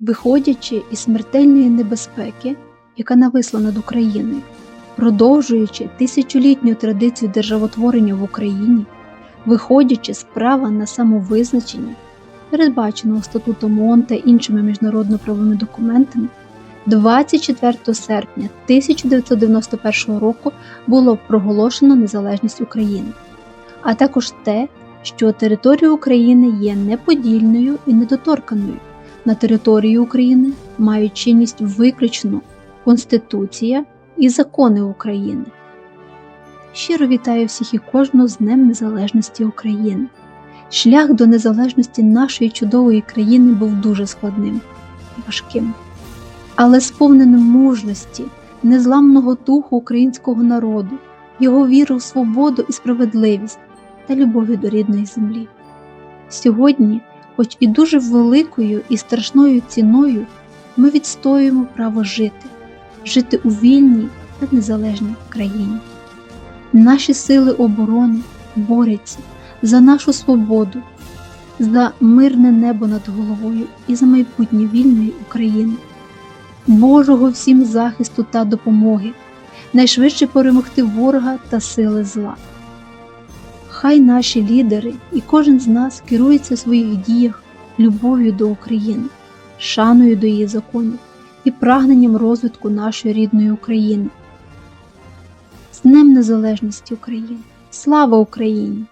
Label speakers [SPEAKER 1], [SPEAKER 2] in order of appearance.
[SPEAKER 1] виходячи із смертельної небезпеки, яка нависла над Україною, продовжуючи тисячолітню традицію державотворення в Україні, виходячи з права на самовизначення, передбаченого статутом ООН та іншими міжнародно-правовими документами, 24 серпня 1991 року було проголошено незалежність України, а також те, що територія України є неподільною і недоторканою. На території України мають чинність виключно Конституція і закони України. Щиро вітаю всіх і кожного з Днем Незалежності України. Шлях до незалежності нашої чудової країни був дуже складним і важким, але сповненим мужності, незламного духу українського народу, його віри в свободу і справедливість та любові до рідної землі. Сьогодні, хоч і дуже великою і страшною ціною, ми відстоюємо право жити, жити у вільній та незалежній країні. Наші сили оборони борються за нашу свободу, за мирне небо над головою і за майбутнє вільної України, Божого всім захисту та допомоги, найшвидше перемогти ворога та сили зла. Хай наші лідери і кожен з нас керується в своїх діях любов'ю до України, шаною до її законів і прагненням розвитку нашої рідної України. З Днем Незалежності України! Слава Україні!